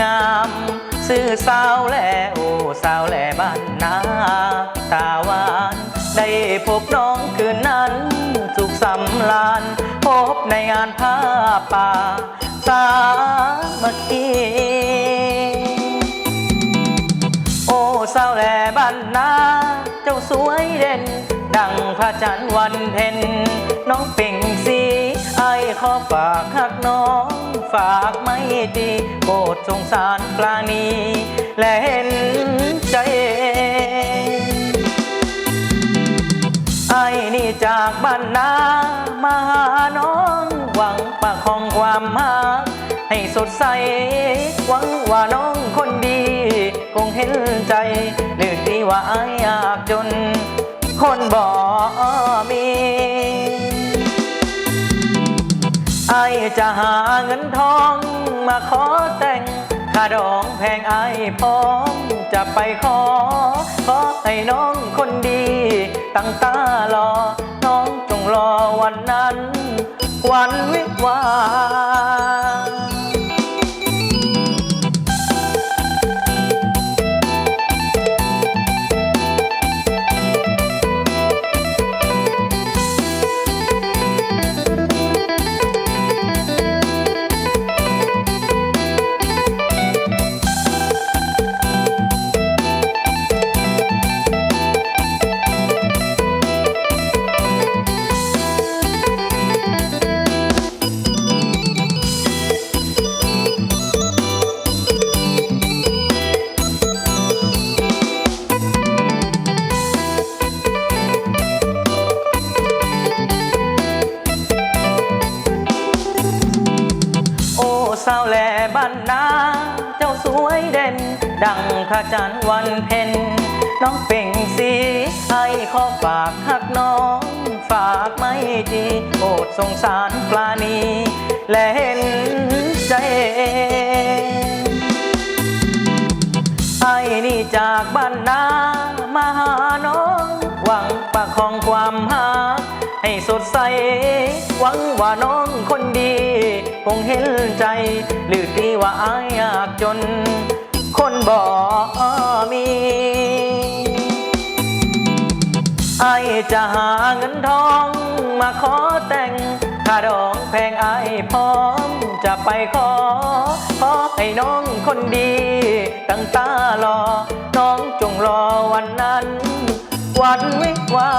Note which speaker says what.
Speaker 1: งามซื้อสาวแลโอสาวแลบ้านนาตาหวาน ได้พบน้องคืนนั้นสุขสำลานพบในงานผ้าป่า สามัคคีโอ้สาวแหล่บ้านนาเจ้าสวยเด่น ดังพระจันทร์วันเพ็ญน้องเป่งสี ไอายขอฝากหักน้อง ฝากไม่ดีโปรดสงสารปลาณีและเห็นใจไอ้นี่จากบ้านนามาหาน้องหวังประคองความมาให้สดใส หวังว่าน้องคนดี คงเห็นใจหรือดีว่าไอ้อยากจน คนบ่มี ไอจะหาเงินทองมาขอแต่งค่าดองแพงไอพร้อมจะไปขอ ขอให้น้องคนดีตั้งตารอ น้องจงรอวันนั้น วันวิวา สาวแหล่บ้านนาเจ้าสวยเด่น ดังพระจันทร์วันเพ็ญน้องเป่งสีไอขอฝากหักน้อง ฝากไม่ดีโปรดสงสารปลาณีและเห็นใจไอ้นี่จากบ้านนามาหาน้อง หวังประคองความหา ให้สดใส หวังว่าน้องคนดี คงเห็นใจหรือดีว่าอายยากจน คนบ่มีไอจะหาเงินทองมาขอแต่งค่าดองแพงไอพร้อมจะไปขอ ขอให้น้องคนดีตั้งตารอ น้องจงรอวันนั้น วันวิวา